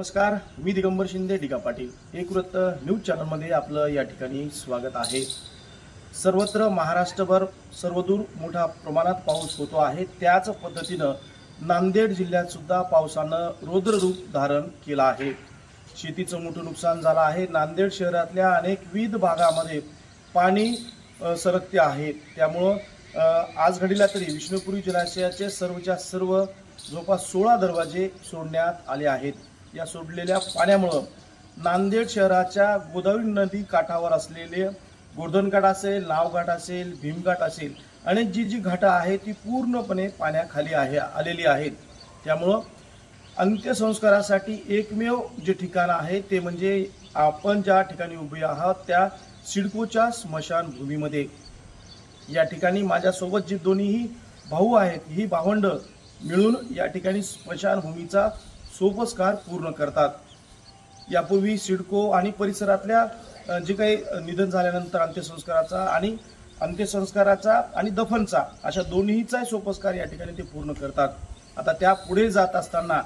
नमस्कार मी दिगंबर शिंदे डिगा पाटील. एक वृत्त न्यूज चॅनलमध्ये आपलं या ठिकाणी स्वागत आहे. सर्वत्र महाराष्ट्रभर सर्वदूर मोठ्या प्रमाणात पाऊस होतो आहे. त्याच पद्धतीनं नांदेड जिल्ह्यात सुद्धा पावसानं रौद्ररूप धारण केलं आहे. शेतीचं मोठं नुकसान झालं आहे. नांदेड शहरातल्या अनेक विविध भागामध्ये पाणी सरकते आहे. त्यामुळं आज घडीला तरी विष्णुपुरी जलाशयाचे सर्वच्या सर्व जवळपास सोळा दरवाजे सोडण्यात आले आहेत. या सोडलेल्या पाण्यामुळं नांदेड शहराच्या गोदावरी नदी काठावर असलेले गोर्धनघाट असेल नावघाट असेल भीमघाट असेल आणि जी जी घाटं आहेत ती पूर्णपणे पाण्याखाली आहे आलेली आहेत. त्यामुळं अंत्यसंस्कारासाठी एकमेव जे ठिकाण आहे ते म्हणजे आपण ज्या ठिकाणी उभे आहात त्या सिडकोच्या स्मशानभूमीमध्ये. या ठिकाणी माझ्यासोबत जे दोन्हीही भाऊ आहेत ही भावंड मिळून या ठिकाणी स्मशानभूमीचा सोपस्कार पूर्ण करतात. यापूर्वी सिडको आणि परिसरातल्या जे काही निधन झाल्यानंतर अंत्यसंस्काराचा आणि अंत्यसंस्काराचा आणि दफनचा अशा दोन्हीचा सोपस्कार या ठिकाणी ते पूर्ण करतात. आता त्या पुढे जात असताना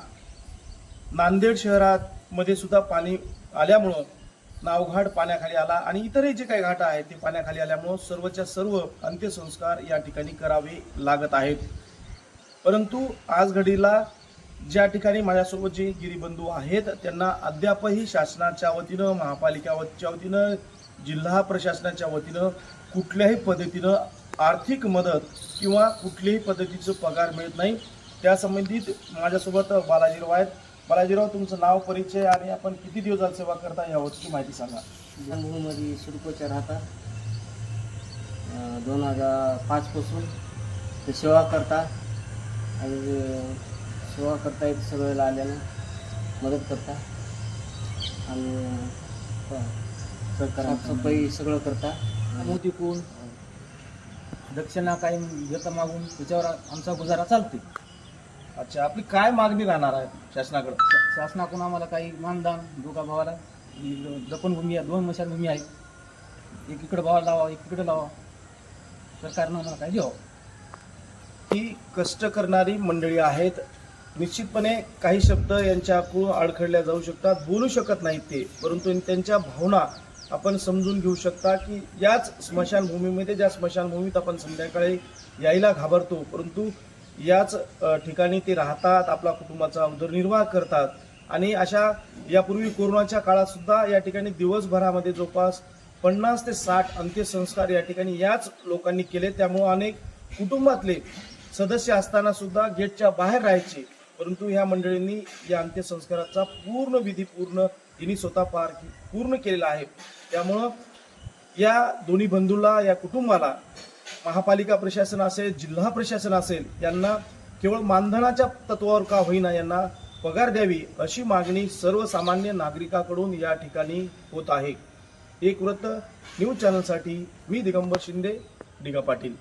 नांदेड शहरामध्ये सुद्धा पाणी आल्यामुळं नावघाट पाण्याखाली आला आणि इतरही जे काही घाट आहेत ते पाण्याखाली आल्यामुळं सर्वच्या सर्व अंत्यसंस्कार या ठिकाणी करावे लागत आहेत. परंतु आज घडीला ज्या ठिकाणी माझ्यासोबत जे गिरीबंधू आहेत त्यांना अद्यापही शासनाच्या वतीनं महापालिकाच्या वतीनं जिल्हा प्रशासनाच्या वतीनं कुठल्याही पद्धतीनं आर्थिक मदत किंवा कुठल्याही पद्धतीचं पगार मिळत नाही. त्या संबंधित माझ्यासोबत बालाजीराव आहेत. बालाजीराव तुमचं नाव परिचय आणि आपण किती दिवस सेवा करता यावरची माहिती सांगा. जंगूमध्ये सुरुपचार राहता. दोन हजार पाचपासून ते सेवा करता. आणि सेवा करता येत सगळ्याला आल्यानं मदत करता. आणि साफसफाई सगळं करता. मोती कोण दक्षिणा काही घेता मागून त्याच्यावर आमचा गुजारा चालते अच्छा आपली काय मागणी राहणार आहे शासनाकडे? शासनाकडून आम्हाला काही मानदान दोघा भावाला दफनभूमी आहे दोन मशानभूमी आहेत एक इकडं भावाला लावा एक इकडे लावा सरकारनं आम्हाला काय द्यावं. ही कष्ट करणारी मंडळी आहेत. निश्चितपणे काही शब्द यांच्या यांच्याकडून अडखडल्या जाऊ शकतात बोलू शकत नाहीत ते. परंतु त्यांच्या भावना आपण समजून घेऊ शकता की याच स्मशानभूमीमध्ये ज्या स्मशानभूमीत आपण संध्याकाळी यायला घाबरतो परंतु याच ठिकाणी ते राहतात आपला कुटुंबाचा उदरनिर्वाह करतात. आणि अशा यापूर्वी कोरोनाच्या काळात सुद्धा या ठिकाणी दिवसभरामध्ये जवळपास पन्नास ते साठ अंत्यसंस्कार या ठिकाणी याच लोकांनी केले. त्यामुळं अनेक कुटुंबातले सदस्य असताना सुद्धा गेटच्या बाहेर राहायचे. परंतु ह्या मंडळींनी या अंत्यसंस्काराचा पूर्ण विधी पूर्ण तिने स्वतः पार पूर्ण केलेला आहे. त्यामुळं या दोन्ही बंधूला या कुटुंबाला महापालिका प्रशासन असेल जिल्हा प्रशासन असेल यांना केवळ मानधनाच्या तत्वावर का होईना यांना पगार द्यावी अशी मागणी सर्वसामान्य नागरिकाकडून या ठिकाणी होत आहे. एक वृत्त न्यूज चॅनलसाठी मी दिगंबर शिंदे डिगा पाटील.